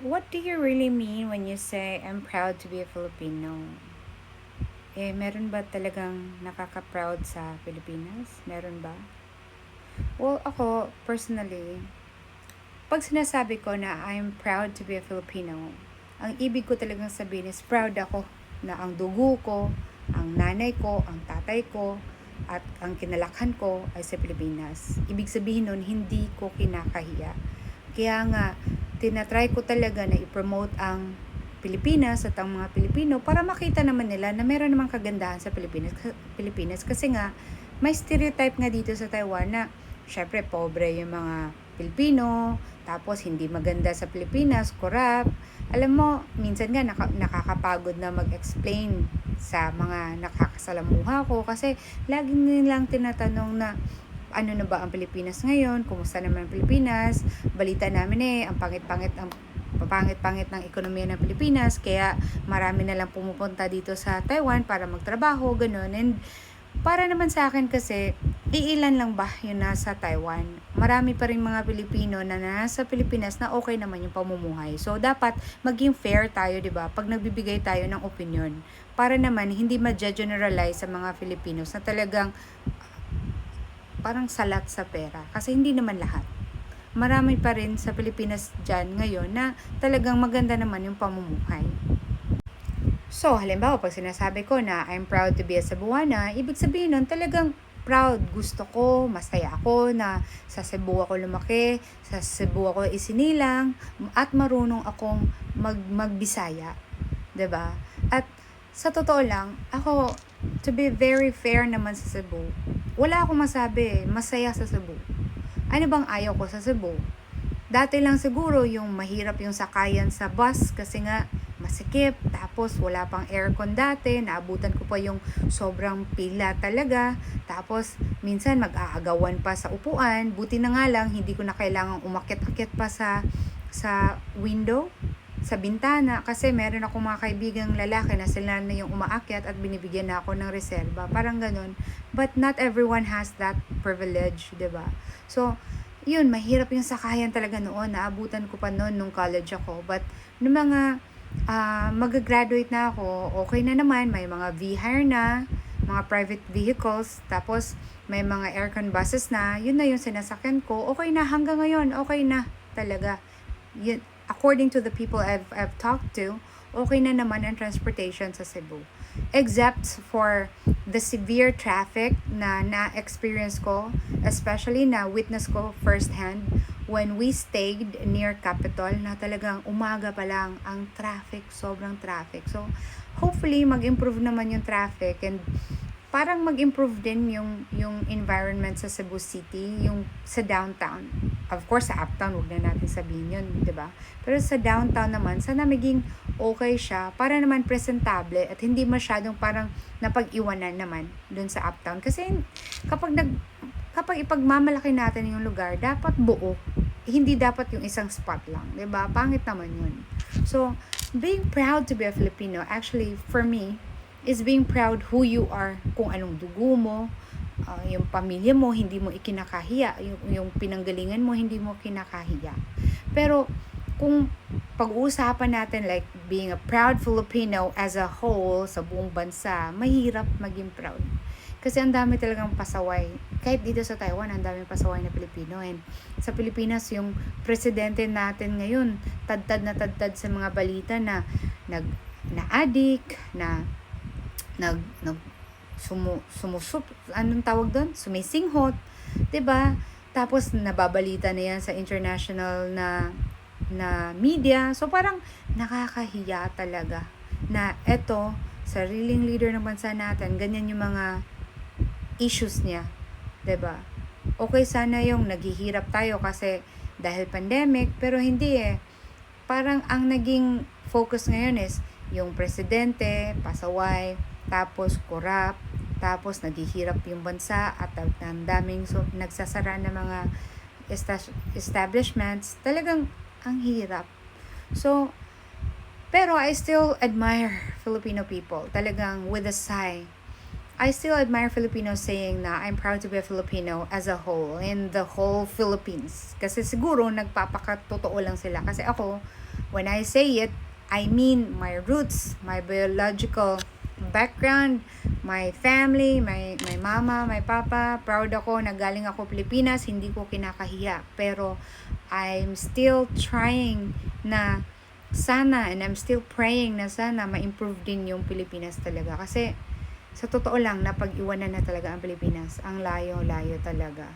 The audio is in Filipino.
What do you really mean when you say, I'm proud to be a Filipino? Eh, meron ba talagang nakaka-proud sa Pilipinas? Meron ba? Well, ako, personally, pag sinasabi ko na I'm proud to be a Filipino, ang ibig ko talagang sabihin is proud ako na ang dugo ko, ang nanay ko, ang tatay ko, at ang kinalakhan ko ay sa Pilipinas. Ibig sabihin nun, hindi ko kinakahiya. Kaya nga, tinatry ko talaga na i-promote ang Pilipinas at ang mga Pilipino para makita naman nila na meron namang kagandahan sa Pilipinas, Pilipinas kasi nga may stereotype nga dito sa Taiwan na syempre pobre yung mga Pilipino, tapos hindi maganda sa Pilipinas, corrupt. Alam mo, minsan nga naka- nakakapagod na mag-explain sa mga nakakasalamuha ko kasi lagi nilang tinatanong na ano na ba ang Pilipinas ngayon, kumusta naman ang Pilipinas, balita namin eh, ang pangit-pangit ang papangit-pangit ng ekonomiya ng Pilipinas, kaya marami na lang pumupunta dito sa Taiwan para magtrabaho, ganun. And para naman sa akin kasi, iilan lang ba yung nasa Taiwan? Marami pa rin mga Pilipino na nasa Pilipinas na okay naman yung pamumuhay. So, dapat maging fair tayo, di ba? Pag nagbibigay tayo ng opinion. Para naman, hindi ma-generalize sa mga Filipinos na talagang parang salat sa pera. Kasi hindi naman lahat. Marami pa rin sa Pilipinas dyan ngayon na talagang maganda naman yung pamumuhay. So, halimbawa, pag sinasabi ko na I'm proud to be a Cebuana, ibig sabihin nun talagang proud. Gusto ko, masaya ako na sa Cebu ako lumaki, sa Cebu ako isinilang, at marunong akong mag magbisaya. ba? At sa totoo lang, ako, to be very fair naman sa Cebu, wala akong masabi, masaya sa Cebu. Ano bang ayaw ko sa Cebu? Dati lang siguro yung mahirap yung sakayan sa bus kasi nga masikip, tapos wala pang aircon dati, naabutan ko pa yung sobrang pila talaga, tapos minsan mag-aagawan pa sa upuan, buti na nga lang hindi ko na kailangang umakyat-akyat pa sa sa window, sa bintana, kasi meron ako mga kaibigang lalaki na sila na yung umaakyat at binibigyan na ako ng reserba, parang ganun. But not everyone has that privilege, ba? So, yun, mahirap yung sakayan talaga noon. Naabutan ko pa noon nung college ako. But, nung mga uh, mag-graduate na ako, okay na naman. May mga V-hire na, mga private vehicles. Tapos, may mga aircon buses na. Yun na yung sinasakyan ko. Okay na, hanggang ngayon, okay na talaga. Yun, according to the people I've, I've talked to, okay na naman ang transportation sa Cebu. Except for the severe traffic na na-experience ko, especially na witness ko firsthand when we stayed near Capitol na talagang umaga pa lang ang traffic, sobrang traffic. So, hopefully mag-improve naman yung traffic and parang mag-improve din yung yung environment sa Cebu City, yung sa downtown. Of course, sa uptown, wag na natin sabihin yun, ba? Pero sa downtown naman, sana maging okay siya para naman presentable at hindi masyadong parang napag-iwanan naman dun sa uptown. Kasi kapag nag kapag ipagmamalaki natin yung lugar, dapat buo. Hindi dapat yung isang spot lang, 'di ba? Pangit naman 'yun. So, being proud to be a Filipino, actually for me, is being proud who you are, kung anong dugo mo, uh, yung pamilya mo, hindi mo ikinakahiya, yung, yung pinanggalingan mo, hindi mo kinakahiya. Pero, kung pag-uusapan natin like being a proud Filipino as a whole sa buong bansa, mahirap maging proud. Kasi ang dami talagang pasaway. Kahit dito sa Taiwan, ang daming pasaway na Pilipino. And sa Pilipinas, yung presidente natin ngayon, tadtad na tadtad sa mga balita na nag na addict, na nag, nag sumu, sumusup, anong tawag doon? Sumisinghot, 'di ba? Tapos nababalita na 'yan sa international na na media. So parang nakakahiya talaga na eto sariling leader ng bansa natin, ganyan yung mga issues niya. 'di ba? Okay sana yung naghihirap tayo kasi dahil pandemic, pero hindi eh. Parang ang naging focus ngayon is yung presidente, pasaway, tapos corrupt, tapos naghihirap yung bansa at ang daming so, nagsasara ng mga establishments, talagang ang hirap. So, pero I still admire Filipino people, talagang with a sigh. I still admire Filipinos saying na I'm proud to be a Filipino as a whole, in the whole Philippines. Kasi siguro nagpapakatotoo lang sila. Kasi ako, When I say it, I mean my roots, my biological background, my family, my, my mama, my papa. Proud ako na galing ako Pilipinas, hindi ko kinakahiya. Pero I'm still trying na sana and I'm still praying na sana ma-improve din yung Pilipinas talaga. Kasi sa totoo lang, napag-iwanan na talaga ang Pilipinas. Ang layo-layo talaga.